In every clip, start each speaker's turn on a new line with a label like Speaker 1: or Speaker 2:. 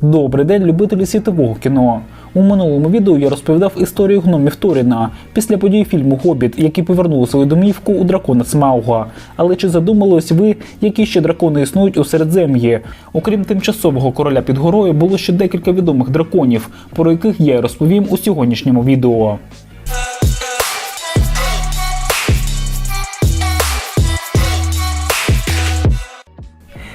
Speaker 1: Добрий день, любителі світового кіно. У минулому відео я розповідав історію гномів Торіна після подій фільму Гобіт, які повернули свою домівку у дракона Смауга. Але чи задумались ви, які ще дракони існують у Середзем'ї? Окрім тимчасового короля під горою, було ще декілька відомих драконів, про яких я й розповім у сьогоднішньому відео.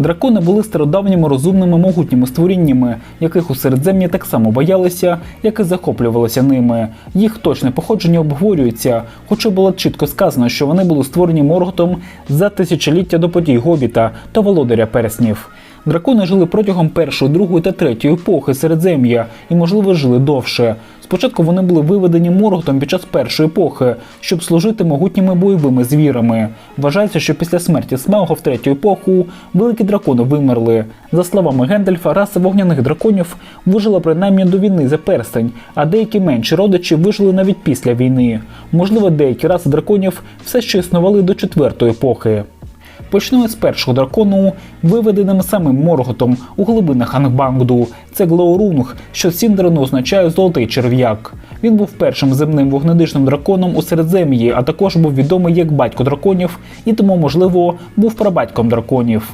Speaker 1: Дракони були стародавніми розумними могутніми створіннями, яких у середзем'ї так само боялися, як і захоплювалися ними. Їх точне походження обговорюється, хоча було чітко сказано, що вони були створені Морготом за тисячоліття до подій Гобіта та володаря перснів. Дракони жили протягом першої, другої та третьої епохи Середзем'я і, можливо, жили довше. Спочатку вони були виведені Морготом під час першої епохи, щоб служити могутніми бойовими звірами. Вважається, що після смерті Смауга в третю епоху великі дракони вимерли. За словами Гендальфа, раса вогняних драконів вижила принаймні до війни за перстень, а деякі менші родичі вижили навіть після війни. Можливо, деякі раси драконів все ще існували до четвертої епохи. Почнемо з першого дракону, виведеним самим Морготом у глибинах Ангбангду. Це Глоурунг, що сіндерно означає золотий черв'як. Він був першим земним вогнедишним драконом у Середзем'ї, а також був відомий як батько драконів і тому, можливо, був прабатьком драконів.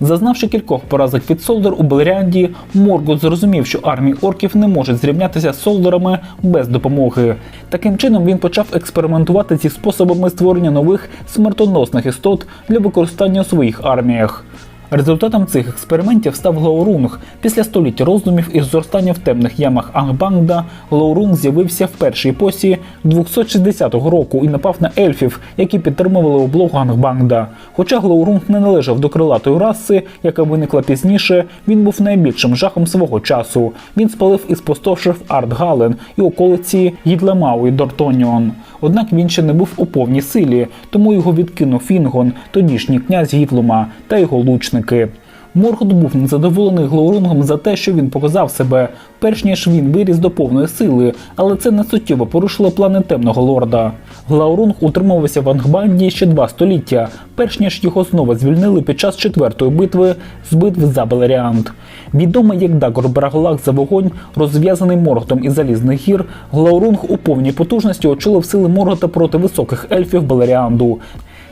Speaker 1: Зазнавши кількох поразок від Солдер у Белеріанді, Моргот зрозумів, що армії орків не можуть зрівнятися з солдерами без допомоги. Таким чином він почав експериментувати зі способами створення нових смертоносних істот для використання у своїх арміях. Результатом цих експериментів став Глаурунг. Після століття роздумів із зростання в темних ямах Ангбангда Глаурунг з'явився в першій посі 260 року і напав на ельфів, які підтримували облогу Ангбангда. Хоча Глаурунг не належав до крилатої раси, яка виникла пізніше, він був найбільшим жахом свого часу. Він спалив і спустошив Артгален і околиці Гідлемау і Дортоніон. Однак він ще не був у повній силі, тому його відкинув Фінгон, тодішній князь Гітлума та його лучники. Моргот був незадоволений Глаурунгом за те, що він показав себе, перш ніж він виріс до повної сили, але це не суттєво порушило плани темного лорда. Глаурунг утримувався в Ангбанді ще два століття, перш ніж його знову звільнили під час четвертої битви з битв за Белеріант. Відомий як Дагор Браголак за вогонь, розв'язаний Морготом із залізних гір, Глаурунг у повній потужності очолив сили Моргота проти високих ельфів Белеріанду.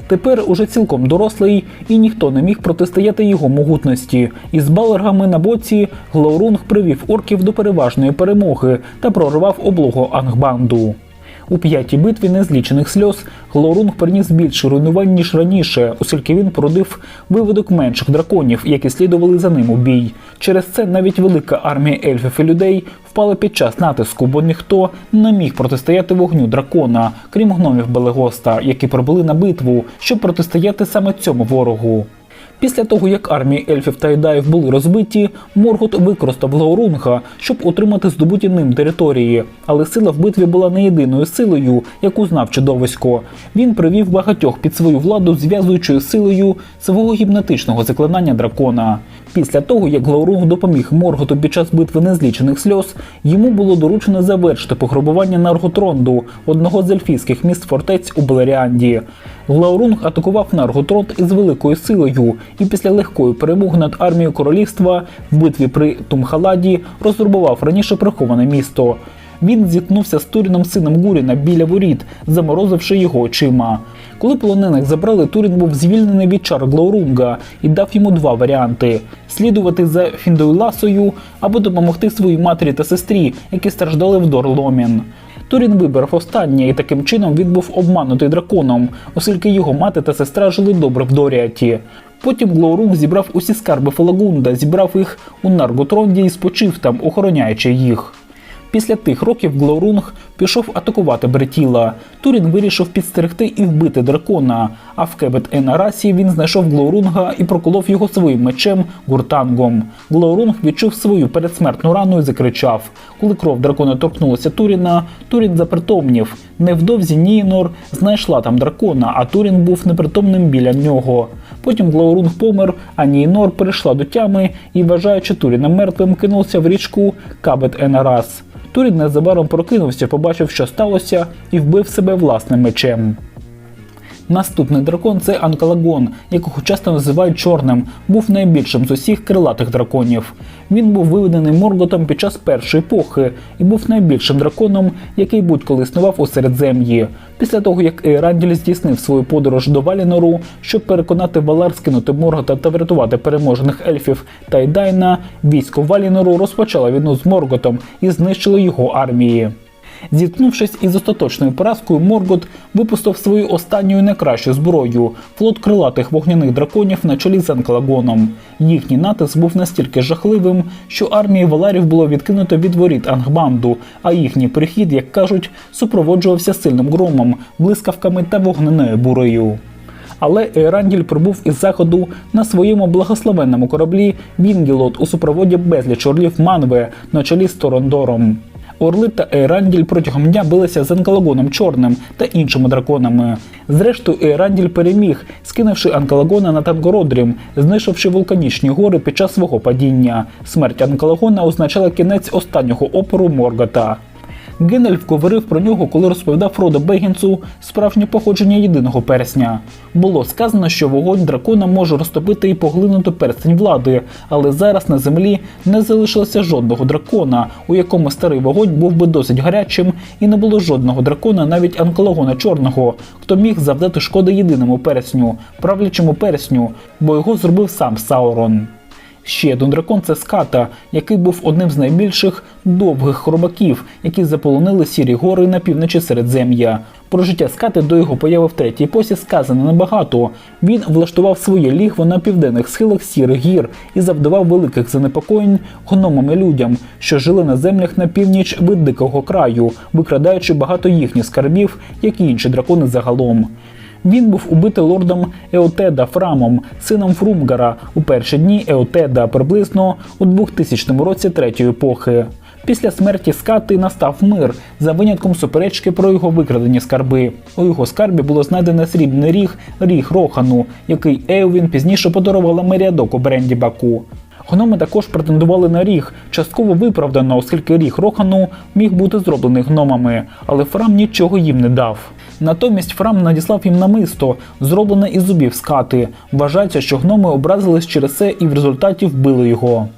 Speaker 1: Тепер уже цілком дорослий, і ніхто не міг протистояти його могутності. Із балергами на боці Глаурунг привів орків до переважної перемоги та прорвав облогу Ангбанду. У п'ятій битві незлічених сльоз Глорунг приніс більше руйнувань, ніж раніше, оскільки він породив виводок менших драконів, які слідували за ним у бій. Через це навіть велика армія ельфів і людей впала під час натиску, бо ніхто не міг протистояти вогню дракона, крім гномів Белегоста, які прибули на битву, щоб протистояти саме цьому ворогу. Після того, як армії ельфів та ідаїв були розбиті, Моргот використав Лаурунга, щоб отримати здобуті ним території. Але сила в битві була не єдиною силою, яку знав чудовисько. Він привів багатьох під свою владу, зв'язуючою силою свого гіпнотичного заклинання дракона. Після того, як Глаурунг допоміг Морготу під час битви незлічених сльоз, йому було доручено завершити пограбування Нарготронду, одного з ельфійських міст фортець у Белеріанді. Глаурунг атакував Нарготронд із великою силою, і після легкої перемоги над армією королівства в битві при Тумхаладі розрубував раніше приховане місто. Він зіткнувся з Туріном сином Гуріна біля воріт, заморозивши його очима. Коли полонених забрали, Турін був звільнений від чар Глаурунга і дав йому два варіанти: слідувати за Фіндойласою або допомогти своїй матері та сестрі, які страждали в Дорломін. Турін вибрав останнє, і таким чином він був обманутий драконом, оскільки його мати та сестра жили добре в Доріаті. Потім Глоурунг зібрав усі скарби Фалагунда, зібрав їх у Нарготронді і спочив там, охороняючи їх. Після тих років Глорунг пішов атакувати Бретіла. Турін вирішив підстерегти і вбити дракона. А в Кебет Енарасі він знайшов Глорунга і проколов його своїм мечем гуртангом. Глорунг відчув свою передсмертну рану і закричав. Коли кров дракона торкнулася Туріна, Турін запритомнів. Невдовзі Нієнор знайшла там дракона, а Турін був непритомним біля нього. Потім Глаурунг помер, а Нієнор перейшла до тями і, вважаючи Туріна мертвим, кинувся в річку Кабет Енарас. Турін незабаром прокинувся, побачив, що сталося, і вбив себе власним мечем. Наступний дракон це Анкалагон, якого часто називають чорним, був найбільшим з усіх крилатих драконів. Він був виведений Морготом під час першої епохи і був найбільшим драконом, який будь-коли існував у Середзем'ї. Після того, як Ейранділь здійснив свою подорож до Валінору, щоб переконати Валар скинути Моргота та врятувати переможених ельфів та Ідайна, військо Валінору розпочало війну з Морготом і знищило його армії. Зіткнувшись із остаточною поразкою, Моргот випустив свою останню найкращу зброю флот крилатих вогняних драконів на чолі з Анкалагоном. Їхній натиск був настільки жахливим, що армії Валарів було відкинуто від воріт Ангбанду, а їхній прихід, як кажуть, супроводжувався сильним громом, блискавками та вогненою бурею. Але Еранділь прибув із заходу на своєму благословенному кораблі Вінгілот у супроводі безліч орлів Манве на чолі з Торондором. Орли та Ейранділь протягом дня билися з Анкалагоном Чорним та іншими драконами. Зрештою, Ейранділь переміг, скинувши Анкалагона на Тангородрім, знищивши вулканічні гори під час свого падіння. Смерть Анкалагона означала кінець останнього опору Моргота. Генельф говорив про нього, коли розповідав Фродо Бегінсу справжнє походження єдиного персня. Було сказано, що вогонь дракона може розтопити і поглинути перстень влади, але зараз на землі не залишилося жодного дракона, у якому старий вогонь був би досить гарячим, і не було жодного дракона, навіть анкологона чорного, хто міг завдати шкоди єдиному персню, правлячому персню, бо його зробив сам Саурон. Ще один дракон це ската, який був одним з найбільших довгих хробаків, які заполонили сірі гори на півночі Середзем'я. Про життя скати до його появи в третій посі сказано небагато. Він влаштував своє лігво на південних схилах сірих гір і завдавав великих занепокоєнь гномам і людям, що жили на землях на північ від дикого краю, викрадаючи багато їхніх скарбів, як і інші дракони загалом. Він був убитий лордом Еотеда Фрамом, сином Фрумгара, у перші дні Еотеда приблизно у 2000 році третьої епохи. Після смерті скати настав мир за винятком суперечки про його викрадені скарби. У його скарбі було знайдено срібний ріг ріг Рохану, який Еовін пізніше подарувала Меріадоку Бренді Баку. Гноми також претендували на ріг, частково виправдано, оскільки ріг Рохану міг бути зроблений гномами, але Фрам нічого їм не дав. Натомість Фрам надіслав їм намисто, зроблене із зубів скати. Вважається, що гноми образились через це і в результаті вбили його.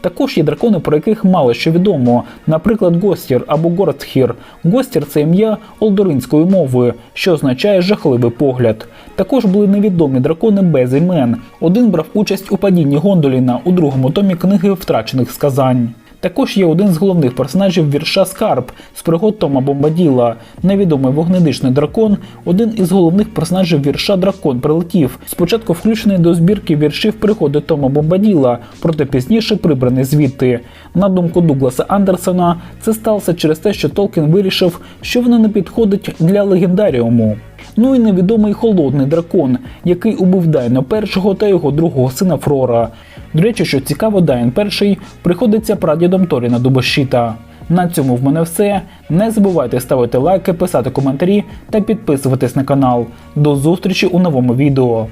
Speaker 1: Також є дракони, про яких мало що відомо, наприклад, Гостір або Гордхір. Гостір це ім'я олдоринською мовою, що означає жахливий погляд. Також були невідомі дракони без імен. Один брав участь у падінні Гондоліна у другому томі книги втрачених сказань. Також є один з головних персонажів вірша Скарб з пригод Тома Бомбаділа. Невідомий вогнедишний дракон, один із головних персонажів вірша Дракон прилетів. Спочатку включений до збірки віршів пригоди Тома Бомбаділа, проте пізніше прибраний звідти. На думку Дугласа Андерсона, це сталося через те, що Толкін вирішив, що воно не підходить для легендаріуму. Ну і невідомий холодний дракон, який убив Дайна першого та його другого сина Фрора. До речі, що цікаво, Дайн перший приходиться прадідом Торіна Дубощита. На цьому в мене все. Не забувайте ставити лайки, писати коментарі та підписуватись на канал. До зустрічі у новому відео.